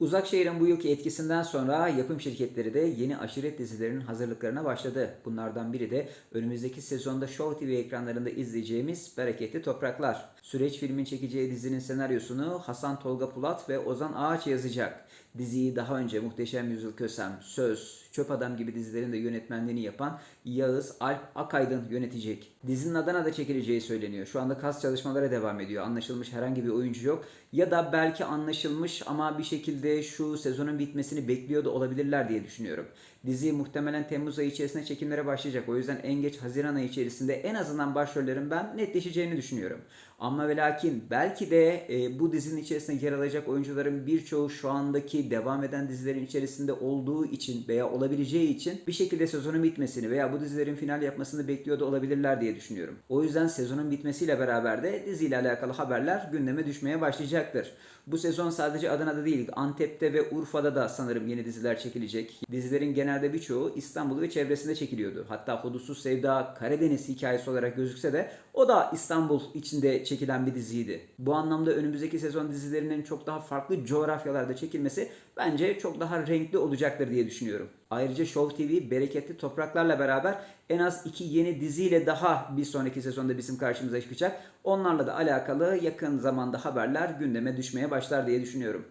Uzakşehir'in bu yılki etkisinden sonra yapım şirketleri de yeni aşiret dizilerinin hazırlıklarına başladı. Bunlardan biri de önümüzdeki sezonda Show TV ekranlarında izleyeceğimiz Bereketli Topraklar. Süreç filmin çekeceği dizinin senaryosunu Hasan Tolga Pulat ve Ozan Ağaç yazacak. Diziyi daha önce Muhteşem Yüzyıl Kösem, Söz, Çöp Adam gibi dizilerin de yönetmenliğini yapan Yağız Alp Akaydın yönetecek. Dizinin Adana'da çekileceği söyleniyor. Şu anda kas çalışmalara devam ediyor. Anlaşılmış herhangi bir oyuncu yok. Ya da belki anlaşılmış ama bir şekilde şu sezonun bitmesini bekliyor da olabilirler diye düşünüyorum. Dizi muhtemelen Temmuz ayı içerisinde çekimlere başlayacak. O yüzden en geç Haziran ayı içerisinde en azından başrollerin ben netleşeceğini düşünüyorum. Ama ve lakin belki de e, bu dizinin içerisinde yer alacak oyuncuların birçoğu şu andaki devam eden dizilerin içerisinde olduğu için veya olabileceği için bir şekilde sezonun bitmesini veya bu dizilerin final yapmasını bekliyor da olabilirler diye düşünüyorum. O yüzden sezonun bitmesiyle beraber de diziyle alakalı haberler gündeme düşmeye başlayacaktır. Bu sezon sadece Adana'da değil, Antep'te ve Urfa'da da sanırım yeni diziler çekilecek. Dizilerin genelde birçoğu İstanbul ve çevresinde çekiliyordu. Hatta Hudutsuz Sevda Karadeniz hikayesi olarak gözükse de o da İstanbul içinde çekilen bir diziydi. Bu anlamda önümüzdeki sezon dizilerinin çok daha farklı coğrafyalarda çekilmesi bence çok daha renkli olacaktır diye düşünüyorum. Ayrıca Show TV bereketli topraklarla beraber en az iki yeni diziyle daha bir sonraki sezonda bizim karşımıza çıkacak. Onlarla da alakalı yakın zamanda haberler gündeme düşmeye başlar diye düşünüyorum.